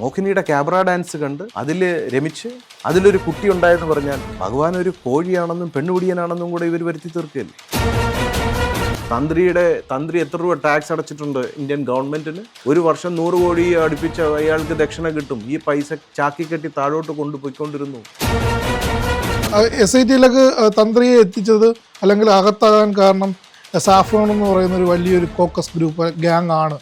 മോഹിനിയുടെ camera dance കണ്ട് അതിൽ രമിച്ച് അതിലൊരു കുട്ടി ഉണ്ടായെന്ന് പറഞ്ഞാൽ ഭഗവാൻ ഒരു കോഴിയാണെന്നും പെണ്ണുപിടിയനാണെന്നും കൂടെ ഇവർ വരുത്തി തീർക്കുകയല്ലേ? തന്ത്രിയുടെ തന്ത്രി എത്ര രൂപ ടാക്സ് അടച്ചിട്ടുണ്ട് ഇന്ത്യൻ ഗവൺമെന്റിന്? ഒരു വർഷം നൂറ് കോടി അടുപ്പിച്ച അയാൾക്ക് ദക്ഷിണ കിട്ടും. ഈ പൈസ ചാക്കി കെട്ടി താഴോട്ട് കൊണ്ടുപോയിക്കൊണ്ടിരുന്നു. എസ് ഐ ടിയിലേക്ക് തന്ത്രിയെ എത്തിച്ചത് അല്ലെങ്കിൽ അകത്താകാൻ കാരണം സാഫ്രോൺ എന്ന് പറയുന്ന ഒരു വലിയൊരു കോക്കസ് ഗ്രൂപ്പ് ഗ്യാങ് ആണ്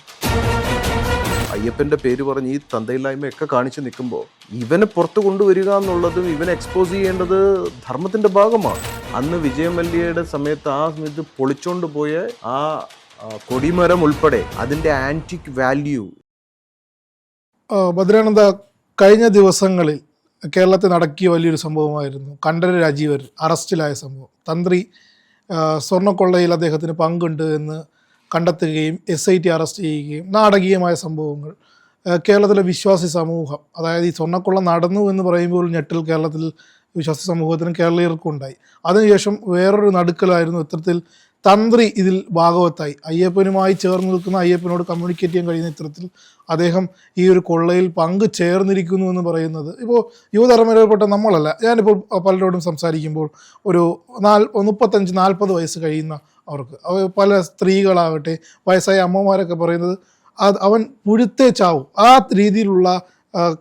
അയ്യപ്പന്റെ പേര് പറഞ്ഞ് ഈ തന്തയില്ലായ്മയൊക്കെ കാണിച്ചു നിൽക്കുമ്പോൾ ഇവനെ പുറത്തു കൊണ്ടുവരിക എന്നുള്ളതും ഇവനെ എക്സ്പോസ് ചെയ്യേണ്ടത് ധർമ്മത്തിന്റെ ഭാഗമാണ്. അന്ന് വിജയമല്യയുടെ സമയത്ത് ആ സമയത്ത് പൊളിച്ചോണ്ട് പോയ ആ കൊടിമരം ഉൾപ്പെടെ അതിന്റെ ആന്റിക് വാല്യൂ ഭദ്രാനന്ദ കഴിഞ്ഞ ദിവസങ്ങളിൽ കേരളത്തിൽ നടക്കിയ വലിയൊരു സംഭവമായിരുന്നു. കണ്ഠര രാജീവർ അറസ്റ്റിലായ സംഭവം. തന്ത്രി സ്വർണക്കൊള്ളയിൽ അദ്ദേഹത്തിന് പങ്കുണ്ട് എന്ന് കണ്ടെത്തുകയും എസ് ഐ ടി അറസ്റ്റ് ചെയ്യുകയും നാടകീയമായ സംഭവങ്ങൾ. കേരളത്തിലെ വിശ്വാസി സമൂഹം അതായത് ഈ സ്വർണക്കൊള്ള നടന്നു എന്ന് പറയുമ്പോൾ ഞെട്ടൽ കേരളത്തിൽ വിശ്വാസി സമൂഹത്തിനും കേരളീയർക്കും ഉണ്ടായി. അതിനുശേഷം വേറൊരു നടുക്കലായിരുന്നു ഇത്തരത്തിൽ തന്ത്രി ഇതിൽ ഭാഗവത്തായി. അയ്യപ്പനുമായി ചേർന്ന് നിൽക്കുന്ന അയ്യപ്പനോട് കമ്മ്യൂണിക്കേറ്റ് ചെയ്യാൻ കഴിയുന്ന ഇത്തരത്തിൽ അദ്ദേഹം ഈ ഒരു കൊള്ളയിൽ പങ്ക് ചേർന്നിരിക്കുന്നു എന്ന് പറയുന്നത് ഇപ്പോൾ യുവതലമുറയിൽപ്പെട്ട നമ്മളല്ല. ഞാനിപ്പോൾ പലരോടും സംസാരിക്കുമ്പോൾ ഒരു നാൽ മുപ്പത്തഞ്ച് നാൽപ്പത് വയസ്സ് കഴിയുന്ന അവർക്ക് അവ പല സ്ത്രീകളാവട്ടെ വയസ്സായ അമ്മമാരൊക്കെ പറയുന്നത് അവൻ പുഴുത്തേ ചാവും. ആ രീതിയിലുള്ള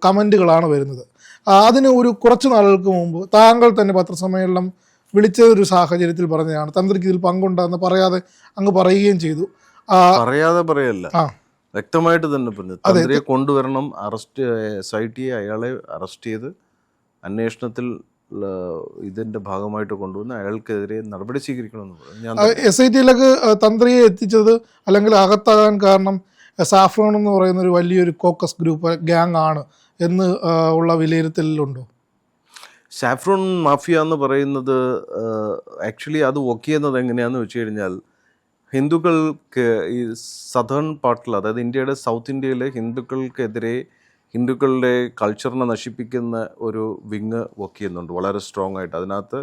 കമന്റുകളാണ് വരുന്നത്. അതിന് ഒരു കുറച്ച് നാളുകൾക്ക് മുമ്പ് താങ്കൾ തന്നെ പത്രസമ്മേളനം വിളിച്ച ഒരു സാഹചര്യത്തിൽ പറഞ്ഞതാണ്. തന്ത്രിക്ക് ഇതിൽ പങ്കുണ്ടെന്ന് പറയാതെ അങ്ങ് പറയുകയും ചെയ്തു. പറയാതെ പറയല്ല. വ്യക്തമായിട്ട് തന്നെ പറഞ്ഞു. തന്ത്രിയെ കൊണ്ടുവരണം അറസ്റ്റ് എസ് ഐ ടി അയാളെ അറസ്റ്റ് ചെയ്ത് അന്വേഷണത്തിൽ ഇതിന്റെ ഭാഗമായിട്ട് കൊണ്ടുവന്ന് അയാൾക്കെതിരെ നടപടി സ്വീകരിക്കണമെന്ന് എസ് ഐ ടിയിലേക്ക് തന്ത്രിയെ എത്തിച്ചത് അല്ലെങ്കിൽ അകത്താകാൻ കാരണം സാഫ്രോൺ എന്ന് പറയുന്ന ഒരു വലിയൊരു കോക്കസ് ഗ്രൂപ്പ് ഗ്യാങ് ആണ് എന്ന് ഉള്ള വിലയിരുത്തലുണ്ടോ? സാഫ്രോൺ മാഫിയ എന്ന് പറയുന്നത് ആക്ച്വലി അത് വർക്ക് ചെയ്യുന്നത് എങ്ങനെയാണെന്ന് വെച്ച് കഴിഞ്ഞാൽ ഹിന്ദുക്കൾക്ക് ഈ സദേൺ പാർട്ടിൽ അതായത് ഇന്ത്യയുടെ സൗത്ത് ഇന്ത്യയിലെ ഹിന്ദുക്കൾക്കെതിരെ ഹിന്ദുക്കളുടെ കൾച്ചറിനെ നശിപ്പിക്കുന്ന ഒരു വിങ് വർക്ക് ചെയ്യുന്നുണ്ട് വളരെ സ്ട്രോങ് ആയിട്ട്. അതിനകത്ത്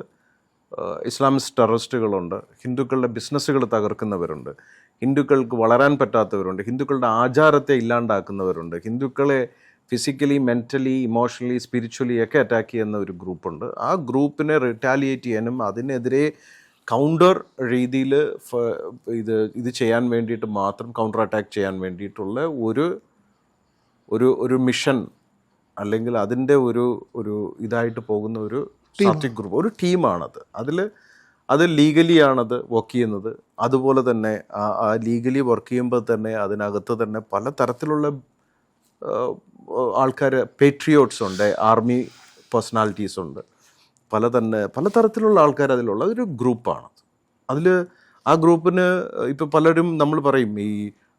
ഇസ്ലാമിസ്റ്റ് ടെററിസ്റ്റുകളുണ്ട് ഹിന്ദുക്കളുടെ ബിസിനസ്സുകൾ തകർക്കുന്നവരുണ്ട് ഹിന്ദുക്കൾക്ക് വളരാൻ പറ്റാത്തവരുണ്ട് ഹിന്ദുക്കളുടെ ആചാരത്തെ ഇല്ലാണ്ടാക്കുന്നവരുണ്ട് ഹിന്ദുക്കളെ ഫിസിക്കലി മെന്റലി ഇമോഷണലി സ്പിരിച്വലി ഒക്കെ അറ്റാക്ക് ചെയ്യുന്ന ഒരു ഗ്രൂപ്പുണ്ട്. ആ ഗ്രൂപ്പിനെ റിറ്റാലിയേറ്റ് ചെയ്യാനും അതിനെതിരെ കൗണ്ടർ രീതിയിൽ ഇത് ഇത് ചെയ്യാൻ വേണ്ടിയിട്ട് മാത്രം കൗണ്ടർ അറ്റാക്ക് ചെയ്യാൻ വേണ്ടിയിട്ടുള്ള ഒരു ഒരു ഒരു മിഷൻ അല്ലെങ്കിൽ അതിന്റെ ഒരു ഒരു ഇതായിട്ട് പോകുന്ന ഒരു സ്ട്രാറ്റജിക് ഗ്രൂപ്പ് ഒരു ടീമാണത്. അതിൽ അത് ലീഗലി ആണത് വർക്ക് ചെയ്യുന്നത്. അതുപോലെ തന്നെ ആ ലീഗലി വർക്ക് ചെയ്യുമ്പോൾ തന്നെ അതിനകത്ത് തന്നെ പല തരത്തിലുള്ള ആൾക്കാർ പേട്രിയോട്സ് ഉണ്ട് ആർമി പേഴ്സണാലിറ്റീസ് ഉണ്ട്. പല തന്നെ പല തരത്തിലുള്ള ആൾക്കാർ അതിലുള്ള ഒരു ഗ്രൂപ്പാണ്. അതിൽ ആ ഗ്രൂപ്പിന് ഇപ്പോൾ പലരും നമ്മൾ പറയും ഈ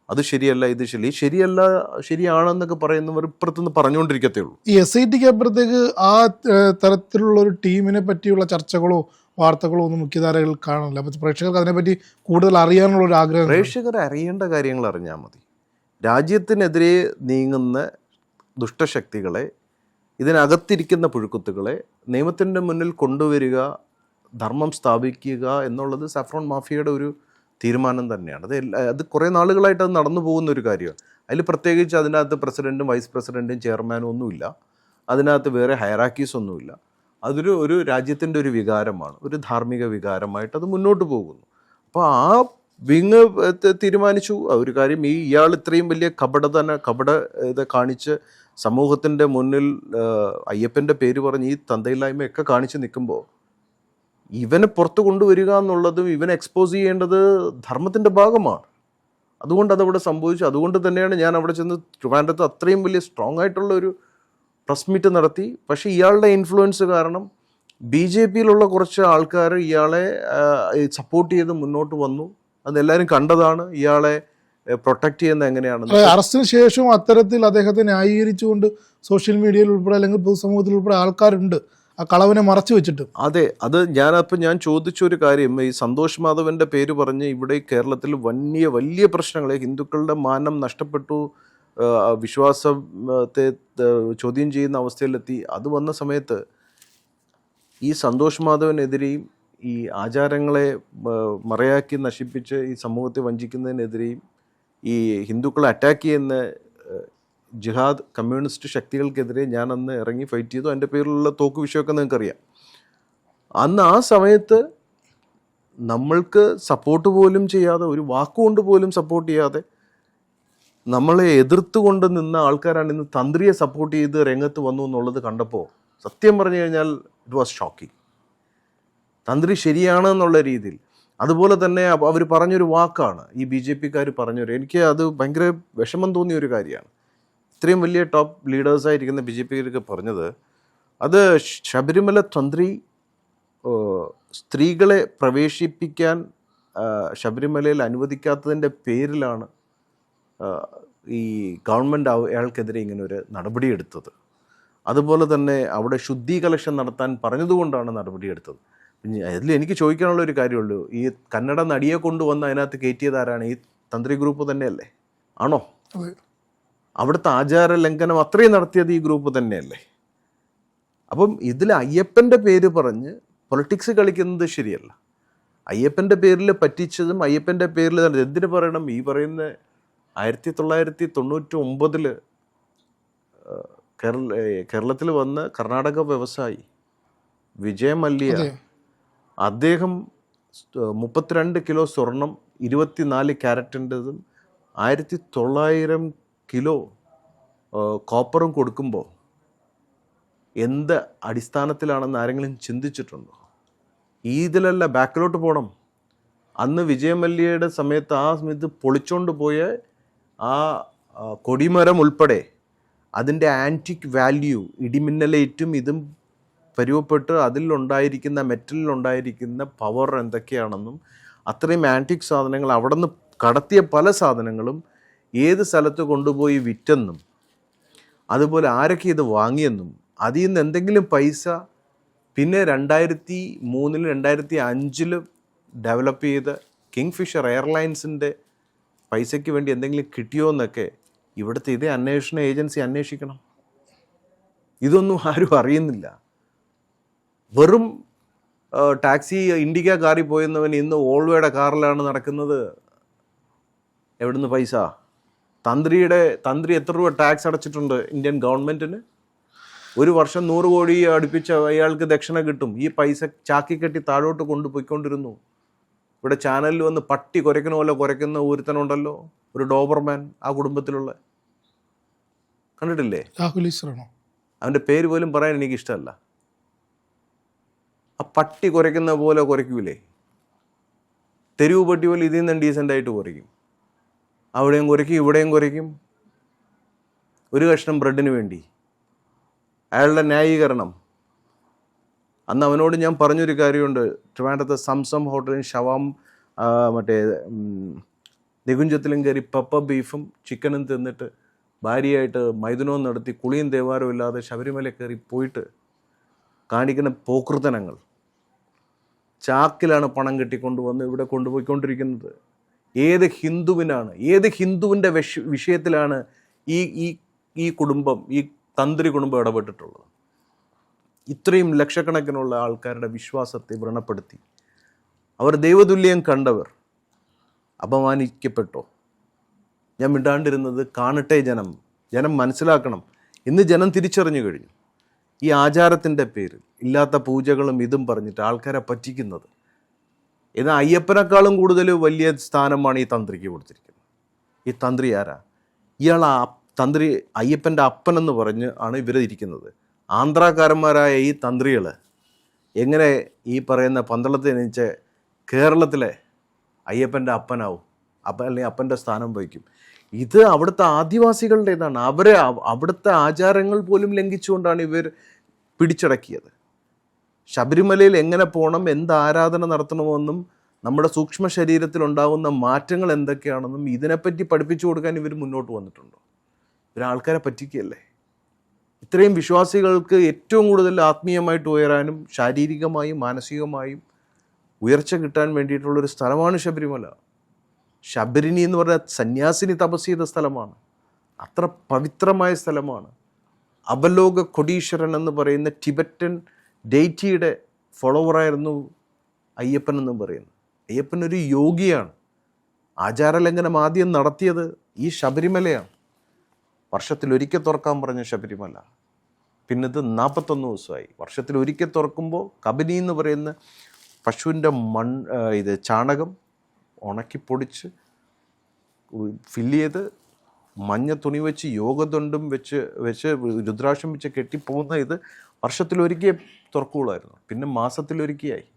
അത് ശരിയല്ല ഇത് ശരി ശരിയല്ല ശരിയാണെന്നൊക്കെ പറയുന്നവർ ഇപ്പുറത്തുനിന്ന് പറഞ്ഞുകൊണ്ടിരിക്കത്തേ ഉള്ളൂ. ഈ എസ് ഐ ടിക്ക് അപ്പുറത്തേക്ക് ആ തരത്തിലുള്ള ഒരു ടീമിനെ പറ്റിയുള്ള ചർച്ചകളോ വാർത്തകളോ ഒന്നും മുഖ്യധാരകൾ കാണില്ല അപ്പോൾ പ്രേക്ഷകർക്ക് അതിനെപ്പറ്റി കൂടുതൽ അറിയാനുള്ള ഒരു ആഗ്രഹം പ്രേക്ഷകർ അറിയേണ്ട കാര്യങ്ങൾ അറിഞ്ഞാൽ മതി. രാജ്യത്തിനെതിരെ നീങ്ങുന്ന ദുഷ്ടശക്തികളെ ഇതിനകത്തിരിക്കുന്ന പുഴുക്കുത്തുകളെ നിയമത്തിന്റെ മുന്നിൽ കൊണ്ടുവരിക ധർമ്മം സ്ഥാപിക്കുക എന്നുള്ളത് സഫ്രോൺ മാഫിയയുടെ ഒരു തീരുമാനം തന്നെയാണ്. അത് അത് കുറേ നാളുകളായിട്ട് അത് നടന്നു പോകുന്ന ഒരു കാര്യമാണ്. അതിൽ പ്രത്യേകിച്ച് അതിനകത്ത് പ്രസിഡന്റും വൈസ് പ്രസിഡന്റും ചെയർമാനും ഒന്നുമില്ല. അതിനകത്ത് വേറെ ഹയറാക്കീസ് ഒന്നുമില്ല. അതൊരു ഒരു രാജ്യത്തിന്റെ ഒരു വികാരമാണ്. ഒരു ധാർമ്മിക വികാരമായിട്ട് അത് മുന്നോട്ട് പോകുന്നു. അപ്പോൾ ആ വിങ് തീരുമാനിച്ചു. ഒരു കാര്യം ഈ ഇയാൾ ഇത്രയും വലിയ കപടതന കപട ഇത് കാണിച്ച് സമൂഹത്തിന്റെ മുന്നിൽ അയ്യപ്പന്റെ പേര് പറഞ്ഞ് ഈ തന്തയില്ലായ്മയൊക്കെ കാണിച്ച് നിൽക്കുമ്പോൾ ഇവനെ പുറത്തു കൊണ്ടുവരിക എന്നുള്ളതും ഇവനെ എക്സ്പോസ് ചെയ്യേണ്ടത് ധർമ്മത്തിന്റെ ഭാഗമാണ്. അതുകൊണ്ട് അതവിടെ സംഭവിച്ചു. അതുകൊണ്ട് തന്നെയാണ് ഞാൻ അവിടെ ചെന്ന് ട്രിവാൻഡ്രത്ത് അത്രയും വലിയ സ്ട്രോങ് ആയിട്ടുള്ള ഒരു പ്രസ് മീറ്റ് നടത്തി. പക്ഷേ ഇയാളുടെ ഇൻഫ്ലുവൻസ് കാരണം ബി ജെ പിയിലുള്ള കുറച്ച് ആൾക്കാർ ഇയാളെ സപ്പോർട്ട് ചെയ്ത് മുന്നോട്ട് വന്നു. അതെല്ലാവരും കണ്ടതാണ്. ഇയാളെ പ്രൊട്ടക്ട് ചെയ്യുന്ന എങ്ങനെയാണെന്ന്. അറസ്റ്റിന് ശേഷവും അത്തരത്തിൽ അദ്ദേഹത്തെ ന്യായീകരിച്ചുകൊണ്ട് സോഷ്യൽ മീഡിയയിൽ ഉൾപ്പെടെ അല്ലെങ്കിൽ പൊതുസമൂഹത്തിൽ ഉൾപ്പെടെ ആൾക്കാരുണ്ട്. ആ കളവിനെ മറച്ചു വെച്ചിട്ട്. അതെ അത് ഞാനപ്പോൾ ഞാൻ ചോദിച്ച ഒരു കാര്യം. ഈ സന്തോഷ് മാധവന്റെ പേര് പറഞ്ഞ് ഇവിടെ കേരളത്തിൽ വലിയ വലിയ പ്രശ്നങ്ങൾ ഹിന്ദുക്കളുടെ മാനം നഷ്ടപ്പെട്ടു. വിശ്വാസത്തെ ചോദ്യം ചെയ്യുന്ന അവസ്ഥയിലെത്തി. അത് വന്ന സമയത്ത് ഈ സന്തോഷ് മാധവനെതിരെയും ഈ ആചാരങ്ങളെ മറയാക്കി നശിപ്പിച്ച് ഈ സമൂഹത്തെ വഞ്ചിക്കുന്നതിനെതിരെയും ഈ ഹിന്ദുക്കളെ അറ്റാക്ക് ചെയ്യുന്ന ജിഹാദ് കമ്മ്യൂണിസ്റ്റ് ശക്തികൾക്കെതിരെ ഞാൻ അന്ന് ഇറങ്ങി ഫൈറ്റ് ചെയ്തു. അതിന്റെ പേരിലുള്ള തോക്ക് വിഷയമൊക്കെ നിങ്ങൾക്കറിയാം. അന്ന് ആ സമയത്ത് നമ്മൾക്ക് സപ്പോർട്ട് പോലും ചെയ്യാതെ ഒരു വാക്കുകൊണ്ട് പോലും സപ്പോർട്ട് ചെയ്യാതെ നമ്മളെ എതിർത്തുകൊണ്ട് നിന്ന ആൾക്കാരാണ് ഇന്ന് തന്ത്രിയെ സപ്പോർട്ട് ചെയ്ത് രംഗത്ത് വന്നു എന്നുള്ളത് കണ്ടപ്പോൾ സത്യം പറഞ്ഞു കഴിഞ്ഞാൽ ഇറ്റ് വാസ് ഷോക്കിംഗ് തന്ത്രി ശരിയാണ് എന്നുള്ള രീതിയിൽ. അതുപോലെ തന്നെ അവർ പറഞ്ഞൊരു വാക്കാണ്. ഈ ബി ജെ പിക്കാർ പറഞ്ഞൊരു എനിക്ക് അത് ഭയങ്കര വിഷമം തോന്നിയ ഒരു കാര്യമാണ്. ഇത്രയും വലിയ ടോപ്പ് ലീഡേഴ്സായിരിക്കുന്ന ബി ജെ പിക്കാർക്ക് പറഞ്ഞത് അത് ശബരിമല തന്ത്രി സ്ത്രീകളെ പ്രവേശിപ്പിക്കാൻ ശബരിമലയിൽ അനുവദിക്കാത്തതിന്റെ പേരിലാണ് ഈ ഗവൺമെന്റ് അയാൾക്കെതിരെ ഇങ്ങനെ ഒരു നടപടിയെടുത്തത്. അതുപോലെ തന്നെ അവിടെ ശുദ്ധി കലക്ഷൻ നടത്താൻ പറഞ്ഞതുകൊണ്ടാണ് നടപടിയെടുത്തത്. അതിൽ എനിക്ക് ചോദിക്കാനുള്ള ഒരു കാര്യമുള്ളൂ. ഈ കന്നഡ നടിയെ കൊണ്ടുവന്ന് അതിനകത്ത് കയറ്റിയത് ആരാണ്? ഈ തന്ത്രി ഗ്രൂപ്പ് തന്നെയല്ലേ? ആണോ? അവിടുത്തെ ആചാര ലംഘനം അത്രയും നടത്തിയത് ഈ ഗ്രൂപ്പ് തന്നെയല്ലേ? അപ്പം ഇതിൽ അയ്യപ്പന്റെ പേര് പറഞ്ഞ് പൊളിറ്റിക്സ് കളിക്കുന്നത് ശരിയല്ല. അയ്യപ്പന്റെ പേരിൽ പറ്റിച്ചതും അയ്യപ്പന്റെ പേരിൽ തന്നെ. എന്തിനു പറയണം? ഈ പറയുന്ന ആയിരത്തി തൊള്ളായിരത്തി തൊണ്ണൂറ്റി ഒമ്പതിൽ കേരള കേരളത്തിൽ വന്ന് കർണാടക വ്യവസായി വിജയ മല്യ അദ്ദേഹം മുപ്പത്തിരണ്ട് കിലോ സ്വർണം ഇരുപത്തിനാല് ക്യാരറ്റിന്റെതും ആയിരത്തി തൊള്ളായിരം കിലോ കോപ്പറും കൊടുക്കുമ്പോൾ എന്ത് അടിസ്ഥാനത്തിലാണെന്ന് ആരെങ്കിലും ചിന്തിച്ചിട്ടുണ്ടോ? ഇതിലല്ല ബാക്കിലോട്ട് പോകണം അന്ന് വിജയമല്യയുടെ സമയത്ത് ആ സമയത്ത് പൊളിച്ചോണ്ട് പോയ ആ, കൊടിമരം ഉൾപ്പെടെ അതിന്റെ ആന്റിക് വാല്യൂ ഇടിമിന്നലേറ്റും ഇതും പരുവപ്പെട്ട് അതിലുണ്ടായിരിക്കുന്ന മെറ്റലിലുണ്ടായിരിക്കുന്ന പവർ എന്തൊക്കെയാണെന്നും അത്രയും ആന്റിക് സാധനങ്ങൾ അവിടെ നിന്ന് കടത്തിയ പല സാധനങ്ങളും ഏത് സ്ഥലത്ത് കൊണ്ടുപോയി വിറ്റെന്നും അതുപോലെ ആരൊക്കെ ഇത് വാങ്ങിയെന്നും അതിൽ നിന്ന് എന്തെങ്കിലും പൈസ പിന്നെ രണ്ടായിരത്തി മൂന്നിലും രണ്ടായിരത്തി അഞ്ചിലും ഡെവലപ്പ് ചെയ്ത കിങ് ഫിഷർ എയർലൈൻസിന്റെ പൈസയ്ക്ക് വേണ്ടി എന്തെങ്കിലും കിട്ടിയോ എന്നൊക്കെ ഇവിടുത്തെ ഇതേ അന്വേഷണ ഏജൻസി അന്വേഷിക്കണം. ഇതൊന്നും ആരും അറിയുന്നില്ല. വെറും ടാക്സി ഇൻഡിക്ക കാറിൽ പോയെന്നവൻ ഇന്ന് ഓൾവേയുടെ കാറിലാണ് നടക്കുന്നത്. എവിടുന്ന് പൈസ? തന്ത്രിയുടെ തന്ത്രി എത്ര രൂപ ടാക്സ് അടച്ചിട്ടുണ്ട് ഇന്ത്യൻ ഗവൺമെന്റിന് ഒരു വർഷം നൂറ് കോടി അടുപ്പിച്ച അയാൾക്ക് ദക്ഷിണ കിട്ടും. ഈ പൈസ ചാക്കി കെട്ടി താഴോട്ട് കൊണ്ടുപോയിക്കൊണ്ടിരുന്നു ഇവിടെ ചാനലിൽ വന്ന് പട്ടി കുരയ്ക്കണ പോലെ കുരയ്ക്കുന്ന ഒരുത്തനുണ്ടല്ലോ ഒരു ഡോബർമാൻ ആ കുടുംബത്തിലുള്ള. കണ്ടിട്ടില്ലേ? അവന്റെ പേര് പോലും പറയാൻ എനിക്ക് ഇഷ്ടമല്ല ആ പട്ടി കുരയ്ക്കുന്ന പോലെ കുരയ്ക്കൂലേ തെരുവ് പട്ടി പോലെ ഇതിൽ നിന്ന് ഡീസന്റായിട്ട് കുരയ്ക്കും അവിടെയും കുരയ്ക്കും ഇവിടെയും കുരയ്ക്കും ഒരു കഷ്ണം ബ്രെഡിന് വേണ്ടി. അയാളുടെ ന്യായീകരണം. അന്ന് അവനോട് ഞാൻ പറഞ്ഞൊരു കാര്യമുണ്ട്. ട്രിവാൻഡ്രത്തെ സംസം ഹോട്ടലിൽ ഷവാം മറ്റേ നികുഞ്ചത്തിലും കയറി പപ്പ ബീഫും ചിക്കനും തിന്നിട്ട് ഭാര്യയായിട്ട് മൈതുനവും നടത്തി കുളിയും ദേവാരവും ഇല്ലാതെ ശബരിമല കയറി പോയിട്ട് കാണിക്കുന്ന പോകൃതനങ്ങൾ ചാക്കിലാണ് പണം കെട്ടിക്കൊണ്ടുവന്ന് ഇവിടെ കൊണ്ടുപോയിക്കൊണ്ടിരിക്കുന്നത്. ഏത് ഹിന്ദുവിനാണ് ഏത് ഹിന്ദുവിന്റെ വിഷ വിഷയത്തിലാണ് ഈ ഈ ഈ കുടുംബം ഈ തന്ത്രി കുടുംബം ഇടപെട്ടിട്ടുള്ളത്? ഇത്രയും ലക്ഷക്കണക്കിനുള്ള ആൾക്കാരുടെ വിശ്വാസത്തെ വ്രണപ്പെടുത്തി. അവർ ദൈവതുല്യം കണ്ടവർ. അപമാനിക്കപ്പെട്ടോ? ഞാൻ മിണ്ടാണ്ടിരുന്നത് കാണട്ടെ ജനം. ജനം മനസ്സിലാക്കണം. ഇന്ന് ജനം തിരിച്ചറിഞ്ഞു കഴിഞ്ഞു. ഈ ആചാരത്തിന്റെ പേരിൽ ഇല്ലാത്ത പൂജകളും ഇതും പറഞ്ഞിട്ട് ആൾക്കാരെ പറ്റിക്കുന്നത്. ഇത് അയ്യപ്പനേക്കാളും കൂടുതൽ വലിയ സ്ഥാനമാണ് ഈ തന്ത്രിക്ക് കൊടുത്തിരിക്കുന്നത്. ഈ തന്ത്രി ആരാ? ഇയാൾ ആ തന്ത്രി അയ്യപ്പന്റെ അപ്പനെന്ന് പറഞ്ഞ് ആണ് ഇവർ ഇരിക്കുന്നത്. ആന്ധ്രാക്കാരന്മാരായ ഈ തന്ത്രികൾ എങ്ങനെ ഈ പറയുന്ന പന്തളത്തിൽ ജനിച്ച കേരളത്തിലെ അയ്യപ്പന്റെ അപ്പനാവും? അപ്പ അല്ലെങ്കിൽ അപ്പന്റെ സ്ഥാനം വഹിക്കും. ഇത് അവിടുത്തെ ആദിവാസികളുടേതാണ്. അവരെ അവ- അവിടുത്തെ ആചാരങ്ങൾ പോലും ലംഘിച്ചുകൊണ്ടാണ് ഇവർ പിടിച്ചടക്കിയത്. ശബരിമലയിൽ എങ്ങനെ പോകണം എന്ത് ആരാധന നടത്തണമെന്നും നമ്മുടെ സൂക്ഷ്മ ശരീരത്തിൽ ഉണ്ടാകുന്ന മാറ്റങ്ങൾ എന്തൊക്കെയാണെന്നും ഇതിനെപ്പറ്റി പഠിപ്പിച്ചു കൊടുക്കാൻ ഇവർ മുന്നോട്ട് വന്നിട്ടുണ്ടോ. ഇവരാൾക്കാരെ പറ്റിക്കുകയല്ലേ? ഇത്രയും വിശ്വാസികൾക്ക് ഏറ്റവും കൂടുതൽ ആത്മീയമായിട്ട് ഉയരാനും ശാരീരികമായും മാനസികമായും ഉയർച്ച കിട്ടാൻ വേണ്ടിയിട്ടുള്ളൊരു സ്ഥലമാണ് ശബരിമല. ശബരിനി എന്ന് പറഞ്ഞാൽ സന്യാസിനി തപസ് ചെയ്ത സ്ഥലമാണ്. അത്ര പവിത്രമായ സ്ഥലമാണ്. അവലോക കൊടീശ്വരൻ എന്ന് പറയുന്ന ടിബറ്റൻ ഡേറ്റിയുടെ ഫോളോവറായിരുന്നു അയ്യപ്പൻ എന്ന് പറയുന്നത് അയ്യപ്പൻ ഒരു യോഗിയാണ്. ആചാരലംഘനം ആദ്യം നടത്തിയത് ഈ ശബരിമലയാണ്. വർഷത്തിൽ ഒരിക്കൽ തുറക്കാൻ പറഞ്ഞ ശബരിമല. പിന്നെ ഇത് നാൽപ്പത്തൊന്ന് ദിവസമായി. വർഷത്തിൽ ഒരിക്കൽ തുറക്കുമ്പോൾ കബനി എന്ന് പറയുന്ന പശുവിന്റെ മൺ ഇത് ചാണകം ഉണക്കി ഫില്ല് ചെയ്ത് മഞ്ഞ തുണി വെച്ച് യോഗദണ്ഡും വെച്ച് വെച്ച് രുദ്രാക്ഷം വെച്ച് കെട്ടിപ്പോകുന്ന ഇത് വർഷത്തിലൊരിക്കേ തുറക്കുകയുള്ളായിരുന്നു പിന്നെ മാസത്തിലൊരിക്കയായി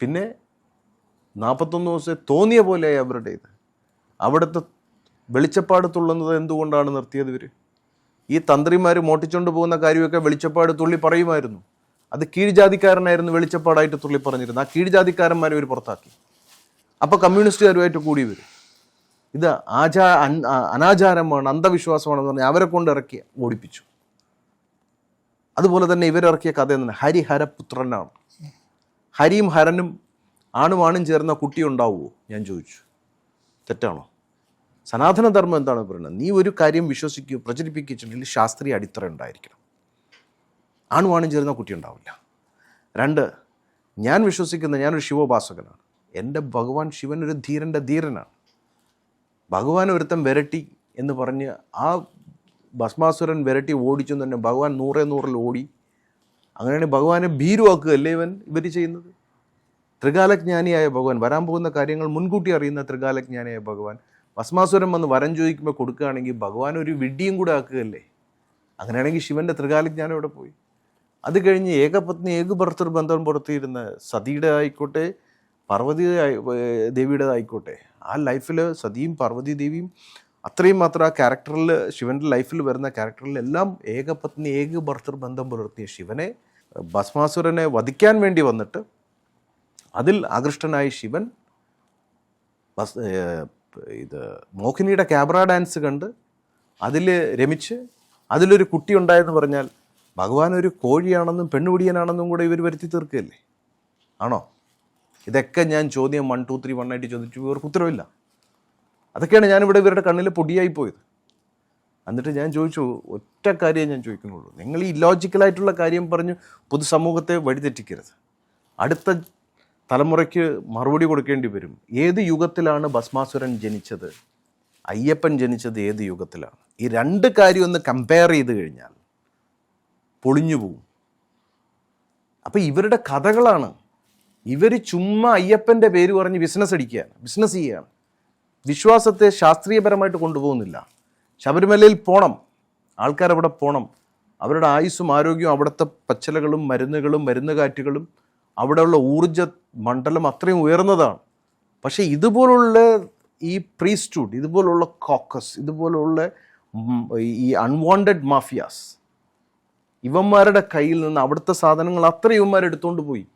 പിന്നെ നാൽപ്പത്തൊന്ന് ദിവസം തോന്നിയ പോലെയായി അവരുടെ ഇത് അവിടുത്തെ വെളിച്ചപ്പാട് തുള്ളുന്നത് എന്തുകൊണ്ടാണ് നിർത്തിയത് ഇവർ ഈ തന്ത്രിമാർ മോട്ടിച്ചുകൊണ്ട് പോകുന്ന കാര്യമൊക്കെ വെളിച്ചപ്പാട് തുള്ളി പറയുമായിരുന്നു. അത് കീഴ്ജാതിക്കാരനായിരുന്നു വെളിച്ചപ്പാടായിട്ട് തുള്ളി പറഞ്ഞിരുന്നത്. ആ കീഴ്ജാതിക്കാരന്മാരെ ഇവർ പുറത്താക്കി. അപ്പോൾ കമ്മ്യൂണിസ്റ്റുകാരുമായിട്ട് കൂടി വരും. ഇത് ആചാ അനാചാരമാണ് അന്ധവിശ്വാസമാണെന്ന് പറഞ്ഞാൽ അവരെ കൊണ്ട് ഇറക്കി ഓടിപ്പിച്ചു. അതുപോലെ തന്നെ ഇവരിറക്കിയ കഥ എന്താണ്? ഹരിഹരപുത്രനാണ്. ഹരിയും ഹരനും ആണും ആണും ചേർന്ന കുട്ടി ഉണ്ടാവുമോ ഞാൻ ചോദിച്ചു. തെറ്റാണോ? സനാതനധർമ്മം എന്താണ് പറയുന്നത്? നീ ഒരു കാര്യം വിശ്വസിക്കുക പ്രചരിപ്പിക്കുന്നുണ്ടെങ്കിൽ ശാസ്ത്രീയ അടിത്തറ ഉണ്ടായിരിക്കണം. ആണും ചേർന്ന കുട്ടി ഉണ്ടാവില്ല രണ്ട് ഞാൻ വിശ്വസിക്കുന്ന ഞാനൊരു ശിവോപാസകനാണ്. എന്റെ ഭഗവാൻ ശിവൻ ഒരു ധീരന്റെ ധീരനാണ്. ഭഗവാൻ ഒരുത്തൻ വിരട്ടി എന്ന് പറഞ്ഞ് ആ ഭസ്മാസുരൻ വിരട്ടി ഓടിച്ചു തന്നെ ഭഗവാൻ നൂറേ നൂറിൽ ഓടി. അങ്ങനെയാണ് ഭഗവാനെ ഭീരുവാക്കുകയല്ലേ ഇവൻ ഇവർ ചെയ്യുന്നത്? ത്രികാലജ്ഞാനിയായ ഭഗവാൻ വരാൻ പോകുന്ന കാര്യങ്ങൾ മുൻകൂട്ടി അറിയുന്ന ത്രികാലജ്ഞാനിയായ ഭഗവാൻ ഭസ്മാസുരം വന്ന് വരം ചോദിക്കുമ്പോൾ കൊടുക്കുകയാണെങ്കിൽ ഭഗവാൻ ഒരു വിഡ്ഢിയും കൂടെ ആക്കുകയല്ലേ? അങ്ങനെയാണെങ്കിൽ ശിവന്റെ ത്രികാലജ്ഞാനം ഇവിടെ പോയി? അത് കഴിഞ്ഞ് ഏകപത്നി ഏകഭർത്തൃ ബന്ധം പുറത്തിരുന്ന സതിയുടെ ആയിക്കോട്ടെ പാർവതി ആയി- ഏർ ദേവിയുടെ ആയിക്കോട്ടെ ആ ലൈഫിൽ സതിയും പാർവതി ദേവിയും അത്രയും മാത്രം ആ ക്യാരക്ടറിൽ ശിവന്റെ ലൈഫിൽ വരുന്ന ക്യാരക്ടറിൽ എല്ലാം ഏകപത്നി ഏകഭർത്തൃ ബന്ധം പുലർത്തിയ ശിവനെ ഭസ്മാസുരനെ വധിക്കാൻ വേണ്ടി വന്നിട്ട് അതിൽ ആകൃഷ്ടനായ ശിവൻ ബസ് ഇത് മോഹിനിയുടെ ക്യാമറ ഡാൻസ് കണ്ട് അതിൽ രമിച്ച് അതിലൊരു കുട്ടി ഉണ്ടായെന്ന് പറഞ്ഞാൽ ഭഗവാൻ ഒരു കോഴിയാണെന്നും പെണ്ണുപിടിയനാണെന്നും കൂടെ ഇവർ വരുത്തി തീർക്കുകയല്ലേ ആണോ? ഇതൊക്കെ ഞാൻ ചോദ്യം വൺ ടു ത്രീ വൺ ആയിട്ട് ചോദിച്ചു. ഇവർക്ക് ഉത്തരവില്ല. അതൊക്കെയാണ് ഞാനിവിടെ ഇവരുടെ കണ്ണിൽ പൊടിയായി പോയത്. എന്നിട്ട് ഞാൻ ചോദിച്ചു ഒറ്റ കാര്യം ഞാൻ ചോദിക്കുന്നുള്ളൂ. നിങ്ങൾ ഈ ഇല്ലോജിക്കലായിട്ടുള്ള കാര്യം പറഞ്ഞ് പൊതുസമൂഹത്തെ വഴിതെറ്റിക്കരുത്. അടുത്ത തലമുറയ്ക്ക് മറുപടി കൊടുക്കേണ്ടി വരും. ഏത് യുഗത്തിലാണ് ഭസ്മാസുരൻ ജനിച്ചത്? അയ്യപ്പൻ ജനിച്ചത് ഏത് യുഗത്തിലാണ്? ഈ രണ്ട് കാര്യം ഒന്ന് കമ്പയർ ചെയ്ത് കഴിഞ്ഞാൽ പൊളിഞ്ഞു പോവും. അപ്പം ഇവരുടെ കഥകളാണ് ഇവർ ചുമ്മാ അയ്യപ്പന്റെ പേര് പറഞ്ഞ് ബിസിനസ് അടിക്കുകയാണ്. ബിസിനസ് ചെയ്യുകയാണ്. വിശ്വാസത്തെ ശാസ്ത്രീയപരമായിട്ട് കൊണ്ടുപോകുന്നില്ല. ശബരിമലയിൽ പോണം. ആൾക്കാർ അവിടെ പോണം. അവരുടെ ആയുസ്സും ആരോഗ്യവും അവിടുത്തെ പച്ചലകളും മരുന്നുകളും മരുന്നുകാറ്റുകളും അവിടെയുള്ള ഊർജ മണ്ഡലം അത്രയും ഉയർന്നതാണ്. പക്ഷേ ഇതുപോലുള്ള ഈ പ്രീസ്റ്റൂഡ് ഇതുപോലുള്ള കോക്കസ് ഇതുപോലുള്ള ഈ അൺവാണ്ടഡ് മാഫിയാസ് ഇവന്മാരുടെ കയ്യിൽ നിന്ന് അവിടുത്തെ സാധനങ്ങൾ അത്ര ഇവന്മാരെടുത്തുകൊണ്ട് പോയി.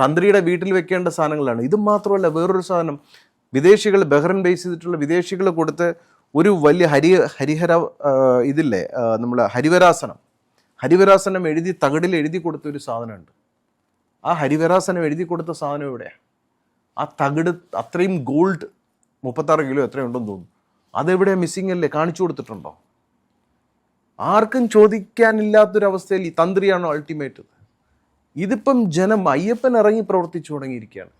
തന്ത്രിയുടെ വീട്ടിൽ വെക്കേണ്ട സാധനങ്ങളാണ്. ഇത് മാത്രമല്ല വേറൊരു സാധനം. വിദേശികൾ ബഹ്റൻ ബേസ് ചെയ്തിട്ടുള്ള വിദേശികൾ കൊടുത്ത് ഒരു വലിയ ഹരി ഹരിഹര ഇതില്ലേ നമ്മൾ ഹരിവരാസനം. ഹരിവരാസനം എഴുതി തകിടിൽ എഴുതി കൊടുത്ത ഒരു സാധനമുണ്ട്. ആ ഹരിവരാസനം എഴുതി കൊടുത്ത സാധനം എവിടെയാണ് ആ തകിട് അത്രയും ഗോൾഡ് മുപ്പത്താറ് കിലോ എത്രയും ഉണ്ടെന്ന് തോന്നുന്നു. അതെവിടെയാണ് മിസ്സിംഗ് അല്ലേ? കാണിച്ചു കൊടുത്തിട്ടുണ്ടോ? ആർക്കും ചോദിക്കാനില്ലാത്തൊരവസ്ഥയിൽ ഈ തന്ത്രിയാണോ അൾട്ടിമേറ്റ് ഇതിപ്പം ജനം അയ്യപ്പൻ ഇറങ്ങി പ്രവർത്തിച്ചു തുടങ്ങിയിരിക്കുകയാണ്.